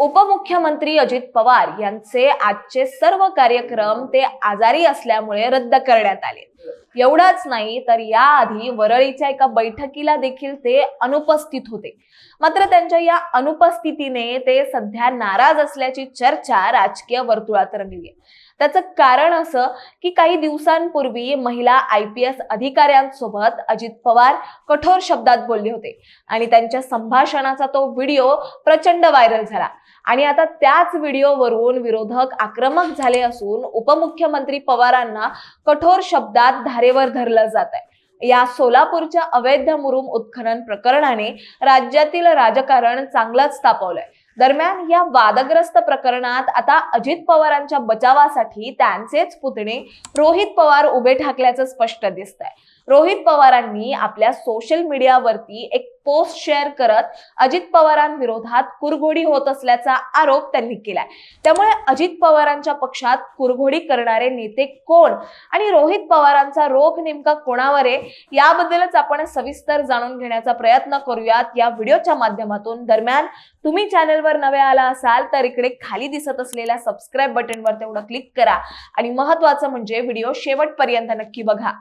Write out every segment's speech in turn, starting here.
उपमुख्यमंत्री अजित पवार यांचे आजचे सर्व कार्यक्रम ते आजारी असल्यामुळे रद्द करण्यात आले. एवढाच नाही तर याआधी वरळीच्या एका बैठकीला देखील ते अनुपस्थित होते. मात्र त्यांच्या या अनुपस्थितीने ते सध्या नाराज असल्याची चर्चा राजकीय वर्तुळात रंगली आहे. त्याचं कारण असं की काही दिवसांपूर्वी महिला आय पी एस अधिकाऱ्यांसोबत अजित पवार कठोर शब्दात बोलले होते. आणि त्यांच्या संभाषणाचा तो व्हिडिओ प्रचंड व्हायरल झाला. आणि आता त्याच व्हिडिओवरून विरोधक आक्रमक झाले असून उपमुख्यमंत्री पवारांना कठोर शब्दात धारेवर धरलं जात आहे या सोलापूरच्या अवैध मुरुम उत्खनन प्रकरणाने राज्यातील राजकारण चांगलंच तापवलंय. दरम्यान या वादग्रस्त प्रकरणात आता अजित पवारांच्या बचावासाठी त्यांचेच पुतणे रोहित पवार उभे ठाकल्याचं स्पष्ट दिसत आहे रोहित पवारांनी आपल्या सोशल मीडियावरती एक पोस्ट शेअर करत अजित पवारांविरोधात कुरघोडी होत असल्याचा आरोप त्यांनी केलाय. त्यामुळे अजित पवारांच्या पक्षात कुरघोडी करणारे नेते कोण आणि रोहित पवारांचा रोख नेमका कोणावर आहे याबद्दलच आपण सविस्तर जाणून घेण्याचा प्रयत्न करूयात. या व्हिडिओच्या माध्यमातून दरम्यान तुम्ही चॅनलवर नवे आला असाल तर इकडे खाली दिसत असलेल्या सबस्क्राईब बटनवर तेवढं क्लिक करा. आणि महत्वाचं म्हणजे व्हिडिओ शेवटपर्यंत नक्की बघा.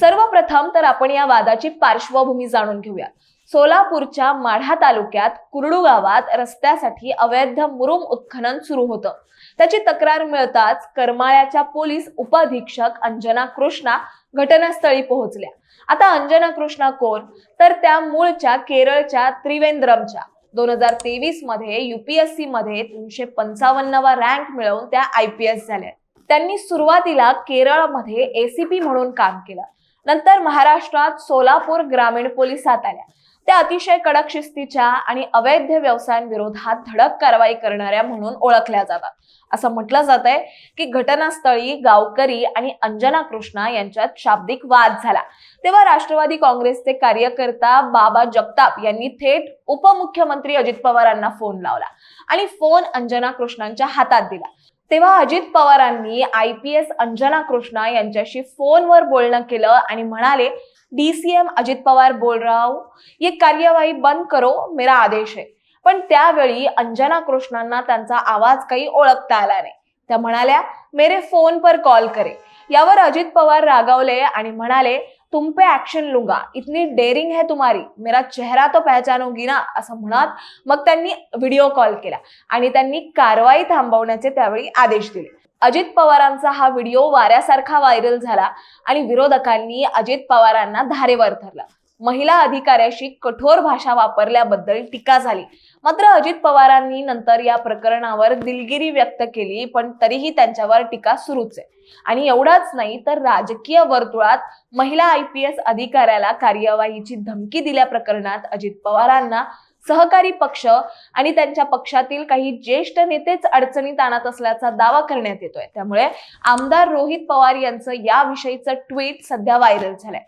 सर्वप्रथम तर आपण या वादाची पार्श्वभूमी जाणून घेऊया. सोलापूरच्या माढा तालुक्यात कुरडू गावात रस्त्यासाठी अवैध मुरुम उत्खनन सुरू होतं. त्याची तक्रार मिळताच करमाळ्याच्या पोलीस उपाधीक्षक अंजना कृष्णा घटनास्थळी पोहोचल्या. आता अंजना कृष्णा कोण? तर त्या मूळच्या केरळच्या त्रिवेंद्रमच्या. दोन हजार तेवीसमध्ये युपीएससी मध्ये तीनशे पंचावन्नवा रँक मिळवून त्या आय पी एस झाल्या. त्यांनी सुरुवातीला केरळमध्ये एसीपी म्हणून काम केलं. नंतर महाराष्ट्रात सोलापूर ग्रामीण पोलिसात आल्या. त्या अतिशय कडक शिस्तीच्या आणि अवैध व्यवसायांविरोधात धडक कारवाई करणाऱ्या म्हणून ओळखल्या जातात. असं म्हटलं जात आहे की घटनास्थळी गावकरी आणि अंजना कृष्णा यांच्यात शाब्दिक वाद झाला. तेव्हा राष्ट्रवादी काँग्रेसचे कार्यकर्ता बाबा जगताप यांनी थेट उपमुख्यमंत्री अजित पवारांना फोन लावला आणि फोन अंजना कृष्णांच्या हातात दिला. तेव्हा अजित पवारांनी I P S Anjana Krishna यांच्याशी फोनवर बोलणं केलं आणि म्हणाले डीसीएम अजित पवार बोल रहा हूं ये कार्यवाही बंद करो मेरा आदेश आहे पण त्यावेळी अंजना कृष्णांना त्यांचा आवाज काही ओळखता आला नाही. त्या म्हणाल्या मेरे फोन पर कॉल करे. यावर अजित पवार रागावले आणि म्हणाले तुम पे ऍक्शन लूंगा. इतनी डेअरिंग है तुम्हारी. मेरा चेहरा तो पहचानोगी ना असं म्हणत मग त्यांनी व्हिडिओ कॉल केला. आणि त्यांनी कारवाई थांबवण्याचे त्यावेळी आदेश दिले. अजित पवारांचा हा व्हिडिओ वाऱ्यासारखा व्हायरल झाला आणि विरोधकांनी अजित पवारांना धारेवर धरलं. महिला अधिकाऱ्याशी कठोर भाषा वापरल्याबद्दल टीका झाली. मात्र अजित पवारांनी नंतर या प्रकरणावर दिलगिरी व्यक्त केली पण तरीही त्यांच्यावर टीका सुरूच आहे. आणि एवढाच नाही तर राजकीय वर्तुळात महिला आय पी एस अधिकाऱ्याला कार्यवाहीची धमकी दिल्या प्रकरणात अजित पवारांना सहकारी पक्ष आणि त्यांच्या पक्षातील काही ज्येष्ठ नेतेच अडचणीत आणत असल्याचा दावा करण्यात येतोय. त्यामुळे आमदार रोहित पवार यांचं याविषयीचं ट्विट सध्या व्हायरल झालंय.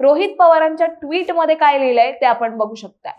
रोहित पवारांच्या ट्विटमध्ये काय लिहिलंय ते आपण बघू शकताय.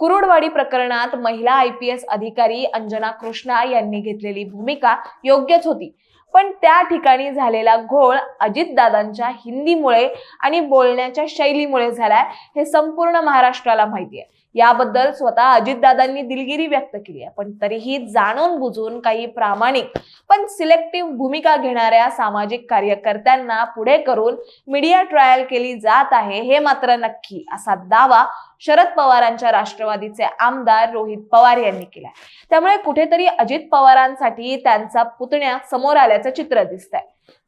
कुरुडवाडी प्रकरणात महिला आय पी एस अधिकारी अंजना कृष्णा यांनी घेतलेली भूमिका योग्यच होती. पण त्या ठिकाणी झालेला घोळ अजितदादांच्या हिंदीमुळे आणि बोलण्याच्या शैलीमुळे झालाय हे संपूर्ण महाराष्ट्राला माहिती आहे याबद्दल स्वतः अजितदादांनी दिलगिरी व्यक्त केली आहे. पण तरीही जाणून बुजून काही प्रामाणिक पण सिलेक्टिव्ह भूमिका घेणाऱ्या सामाजिक कार्यकर्त्यांना पुढे करून मीडिया ट्रायल केली जात आहे हे मात्र नक्की असा दावा शरद पवारांच्या राष्ट्रवादीचे आमदार रोहित पवार यांनी केलाय. त्यामुळे कुठेतरी अजित पवारांसाठी त्यांचा पुतण्या समोर आल्याचं चित्र दिसतंय.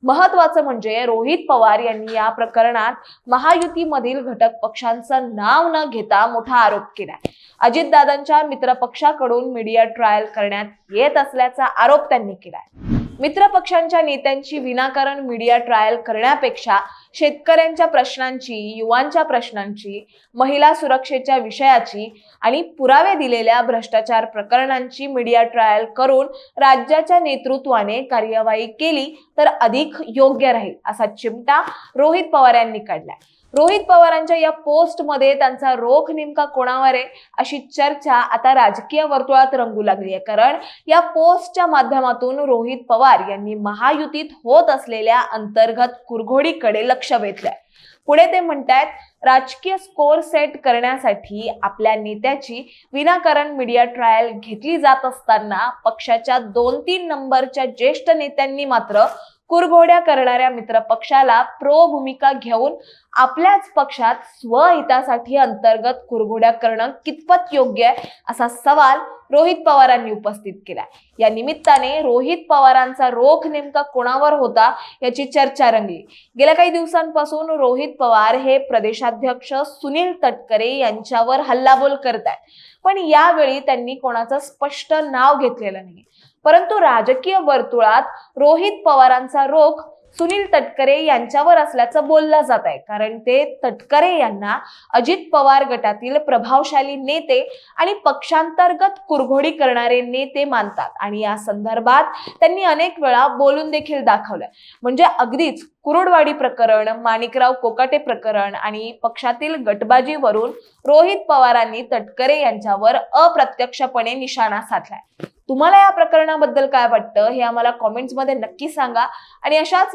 महत्वाचं म्हणजे रोहित पवार यांनी या प्रकरणात महायुतीमधील घटक पक्षांचं नाव न घेता मोठा आरोप केलाय. अजितदादांच्या मित्रपक्षाकडून मीडिया ट्रायल करण्यात येत असल्याचा आरोप त्यांनी केलाय. मित्रपक्षांच्या नेत्यांची विनाकारण मीडिया ट्रायल करण्यापेक्षा शेतकऱ्यांच्या प्रश्नांची युवांच्या प्रश्नांची महिला सुरक्षेच्या विषयाची आणि पुरावे दिलेल्या भ्रष्टाचार प्रकरणांची मीडिया ट्रायल करून राज्याच्या नेतृत्वाने कार्यवाही केली तर अधिक योग्य राहील असा चिमटा रोहित पवार यांनी काढलाय. रोहित पवारांच्या या पोस्टमध्ये त्यांचा रोख नेमका कोणावर आहे अशी चर्चा आता राजकीय वर्तुळात रंगू लागली आहे. कारण या पोस्टच्या माध्यमातून रोहित पवार यांनी महायुतीत होत असलेल्या अंतर्गत कुरघोडीकडे लक्ष वेधलंय. पुढे ते म्हणतायत राजकीय स्कोर सेट करण्यासाठी आपल्या नेत्याची विनाकारण मीडिया ट्रायल घेतली जात असताना पक्षाच्या दोन तीन नंबरच्या ज्येष्ठ नेत्यांनी मात्र कुरघोड्या करणाऱ्या मित्र पक्षाला प्रो भूमिका घेऊन आपल्याच पक्षात स्वहितासाठी अंतर्गत कुरघोड्या करणं कितपत योग्य आहे असा सवाल रोहित पवारांनी उपस्थित केला या निमित्ताने रोहित पवारांचा रोख नेमका कोणावर होता याची चर्चा रंगली. गेल्या काही दिवसांपासून रोहित पवार हे प्रदेशाध्यक्ष सुनील तटकरे यांच्यावर हल्लाबोल करत आहेत पण यावेळी त्यांनी कोणाचं स्पष्ट नाव घेतलेलं नाही. परंतु राजकीय वर्तुळात रोहित पवारांचा रोख सुनील तटकरे यांच्यावर असल्याचं बोललं जात आहे. कारण ते तटकरे यांना अजित पवार गटातील प्रभावशाली नेते आणि पक्षांतर्गत कुरघोडी करणारे नेते मानतात. आणि या संदर्भात त्यांनी अनेक वेळा बोलून देखील दाखवलंय. म्हणजे अगदीच कुरुडवाडी प्रकरण माणिकराव कोकाटे प्रकरण आणि पक्षातील गटबाजीवरून रोहित पवारांनी तटकरे यांच्यावर अप्रत्यक्षपणे निशाणा साधलाय. तुम्हाला या प्रकरणाबद्दल काय वाटतं हे आम्हाला कॉमेंट्समध्ये नक्की सांगा. आणि अशाच